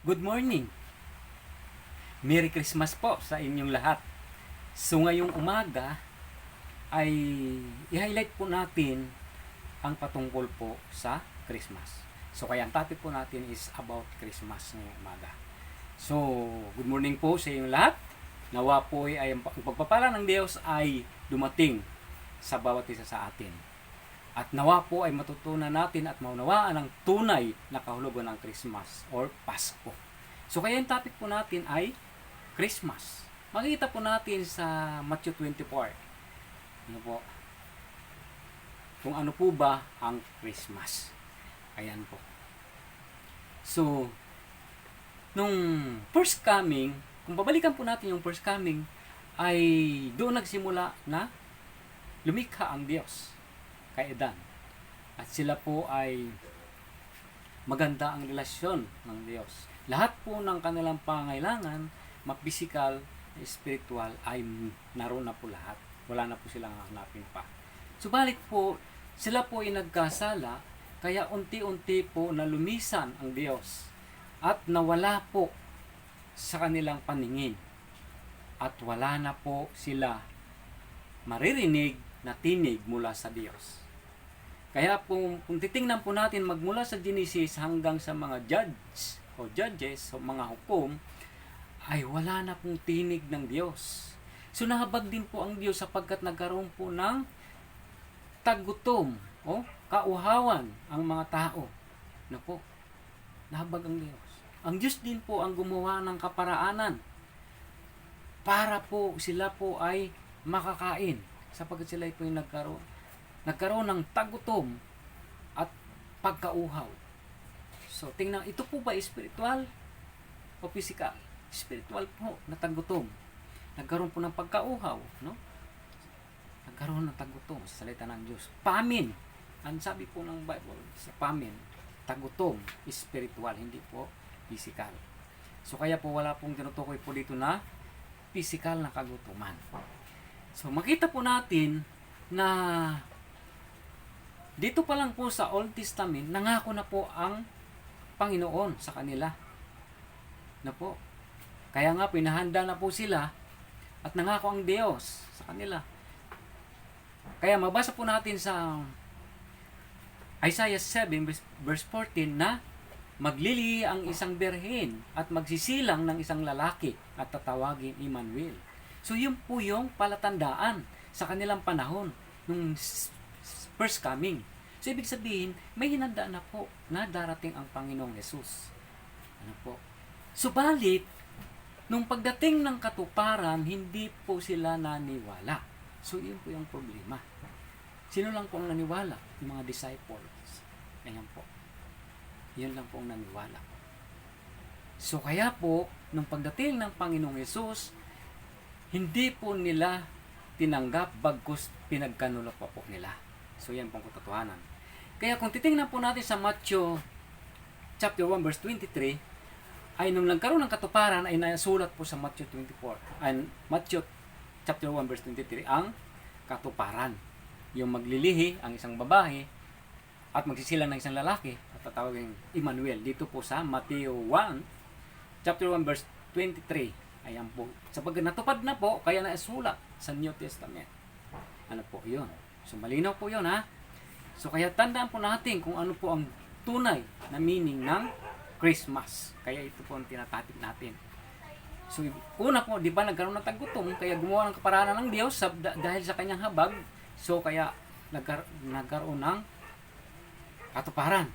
Good morning. Merry Christmas po sa inyong lahat. So ngayong umaga ay i-highlight po natin ang patungkol po sa Christmas. So kaya ang topic po natin is about Christmas ngayong umaga. So, good morning po sa inyong lahat. Nawa po ay ang pagpapala ng Diyos ay dumating sa bawat isa sa atin. At nawa po ay matutunan natin at maunawaan ang tunay na kahulugan ng Christmas or Pasko. So kaya yung topic po natin ay Christmas. Makikita po natin sa Matthew 24. Ano po? Kung ano po ba ang Christmas. Ayan po. So, nung first coming, kung babalikan po natin yung first coming, ay doon nagsimula na lumikha ang Diyos Edan. At sila po ay maganda ang relasyon ng Diyos. Lahat po ng kanilang pangailangan, mapisikal, spiritual, ay naroon na po lahat. Wala na po silang hanapin pa. Subalit po, sila po ay nagkasala, kaya unti-unti po na lumisan ang Diyos at nawala po sa kanilang paningin. At wala na po sila maririnig na tinig mula sa Diyos. Kaya kung, kung titingnan po natin magmula sa Genesis hanggang sa mga judge o judges o mga hukom, ay wala na pong tinig ng Diyos. So nahabag din po ang Diyos sapagkat nagkaroon po ng tagutom o kauhawan ang mga tao. Na po, nahabag ang Diyos. Ang Diyos din po ang gumawa ng kaparaanan para po sila po ay makakain sapagkat sila po yung nagkaroon nagkaroon ng tagutom at pagkauhaw. So, tingnan, ito po ba spiritual o physical? Spiritual po, na tagutom. Nagkaroon po ng pagkauhaw, no? Nagkaroon ng tagutom sa salita ng Diyos. Pamin. Ang sabi po ng Bible sa pamin, tagutom, spiritual, hindi po physical. So, kaya po wala pong tinutukoy po dito na physical na kagutuman. So, makita po natin na dito pa lang po sa Old Testament, nangako na po ang Panginoon sa kanila. Na po. Kaya nga, pinahanda na po sila at nangako ang Diyos sa kanila. Kaya mabasa po natin sa Isaiah 7 verse- verse 14 na maglili ang isang berhen at magsisilang ng isang lalaki at tatawagin Emmanuel. So yun po yung palatandaan sa kanilang panahon nung first coming. So ibig sabihin, may hinanda na po na darating ang Panginoong Yesus. Ano po? Subalit, nung pagdating ng katuparan, hindi po sila naniwala. So yun po yung problema. Sino lang po ang naniwala? Yung mga disciples. Ayan po. Yun lang po ang naniwala. So kaya po, nung pagdating ng Panginoong Yesus, hindi po nila tinanggap bagkus pinagkanulok pa po nila. So yan pong katotohanan. Kaya kung titingnan po natin sa Matthew chapter 1 verse 23, ay nung nagkaroon ng katuparan ay nasulat po sa Matthew 24. Ay Matthew chapter 1 verse 23 ang katuparan. Yung maglilihi ang isang babae at magsisilang ng isang lalaki at tatawagin Emmanuel dito po sa Matthew 1 chapter 1 verse 23. Ayan po. Sapagkat natupad na po, kaya naisulat sa New Testament. Ano po yun? So malinaw po yun ha. So kaya tandaan po natin kung ano po ang tunay na meaning ng Christmas. Kaya ito po ang tinatapik natin. So una po, di ba nagkaroon ng tagutom, kaya gumawa ng kaparaanan ng Diyos sa, da- dahil sa kanyang habag. So kaya nagkar- nagkaroon ng katuparan.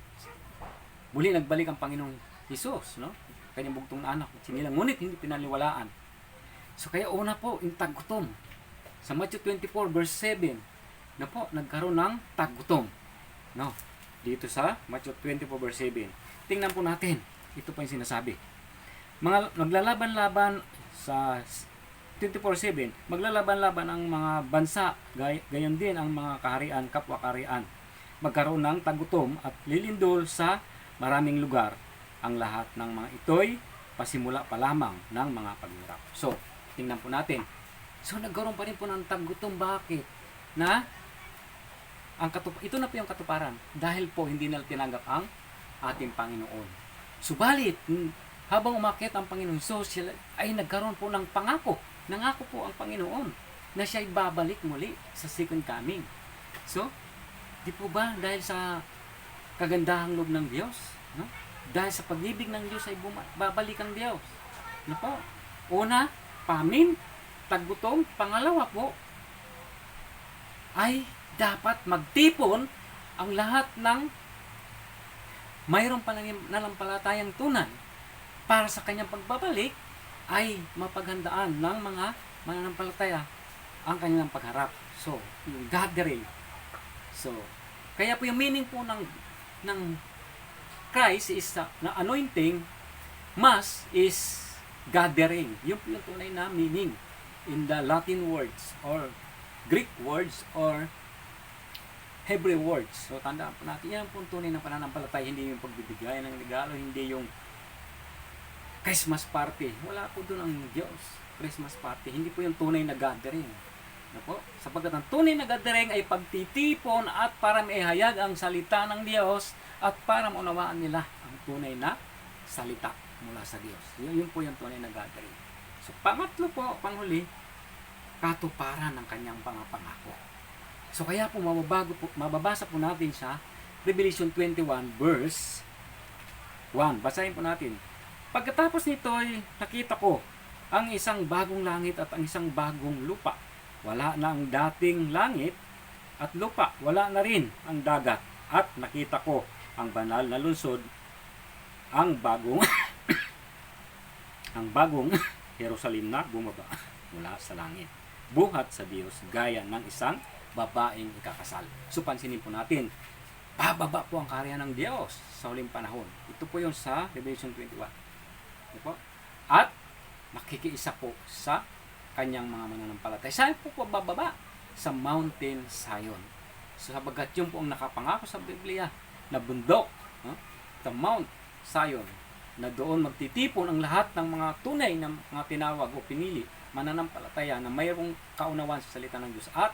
Muli nagbalik ang Panginoong Hesus, no? Kanyang bugtong na anak, sinilang, ngunit hindi pinaliwalaan. So kaya una po, yung tagutom. Sa Matthew 24 verse 7, na po, nagkaroon ng tagutom. No? Dito sa Matthew 24 verse 7. Tingnan po natin. Ito po yung sinasabi. Mga maglalaban-laban sa 24-7, maglalaban-laban ang mga bansa, gay, gayon din ang mga kaharian, kapwa-kaharian. Magkaroon ng tagutom at lilindol sa maraming lugar. Ang lahat ng mga ito'y pasimula pa lamang ng mga paghirap. So, tingnan po natin. So, nagkaroon pa rin po ng tagutom. Bakit? Na ang katup ito na po yung katuparan dahil po hindi nila tinanggap ang ating Panginoon. Subalit, habang umakit ang Panginoon Jesus, sila ay nagkaroon po ng pangako. Nangako po ang Panginoon na siya ay babalik muli sa second coming. So, di po ba dahil sa kagandahang loob ng Diyos, no? Dahil sa pag-ibig ng Diyos ay buma- babalik ang Diyos. Ano po? Una, pamin, taggutom. Pangalawa po, ay dapat magtipon ang lahat ng mayroong panangim- nanampalatayang tunay para sa kanyang pagbabalik ay mapaghandaan ng mga mananampalataya ang kanilang pagharap. So, gathering. So, kaya po yung meaning po ng ng Christ is uh, na anointing, mass is gathering. Yun po yung tunay na meaning in the Latin words or Greek words or Hebrew words. So, tandaan po natin, yan po tunay ng pananampalataya, hindi yung pagbibigay ng regalo, hindi yung Christmas party. Wala po doon ang Diyos. Christmas party. Hindi po yung tunay na gathering. Ano po? Sapagkat ang tunay na gathering ay pagtitipon at para maihayag ang salita ng Diyos at para maunawaan nila ang tunay na salita mula sa Diyos. Yun, yun po yung tunay na gathering. So, pangatlo po, panghuli, katuparan ng kanyang pangapangako. So, kaya po mababago po, mababasa po natin sa Revelation 21 verse 1. Basahin po natin. Pagkatapos nito ay nakita ko ang isang bagong langit at ang isang bagong lupa. Wala na ang dating langit at lupa. Wala na rin ang dagat. At nakita ko ang banal na lungsod, ang bagong ang bagong Jerusalem na bumaba mula sa langit. Buhat sa Diyos gaya ng isang babaeng ikakasal. So pansinin po natin, bababa po ang karya ng Diyos sa huling panahon. Ito po yung sa Revelation 21. Ano po? At makikiisa po sa kanyang mga mananampalataya. Saan po po bababa? Sa Mountain Zion. So, sabagat yun po ang nakapangako sa Biblia na bundok, no? the Mount Zion, na doon magtitipon ang lahat ng mga tunay na mga tinawag o pinili, mananampalataya na mayroong kaunawan sa salita ng Diyos at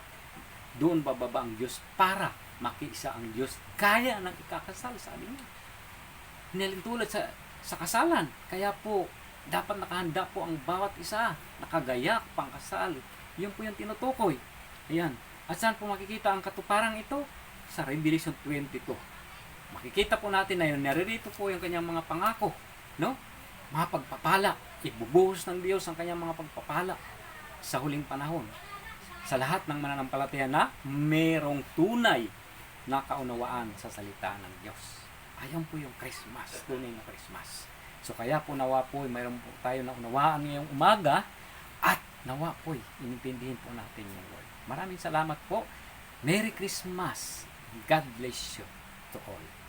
doon bababa ang Diyos para makiisa ang Diyos kaya ng ikakasal sabi niya. Hinalintulad sa sa kasalan. Kaya po, dapat nakahanda po ang bawat isa. Nakagayak, pangkasal. Yun po yung tinutukoy. Ayan. At saan po makikita ang katuparang ito? Sa Revelation 22. Makikita po natin na yun, naririto po yung kanyang mga pangako. No? Mga pagpapala. Ibubuhos ng Diyos ang kanyang mga pagpapala sa huling panahon. Sa lahat ng mananampalataya na merong tunay na kaunawaan sa salita ng Diyos. Ayan po yung Christmas, tunay na Christmas. So kaya po nawa po, mayroon po tayo na unawaan ngayong umaga at nawa po, inintindihin po natin yung word. Maraming salamat po. Merry Christmas. God bless you to all.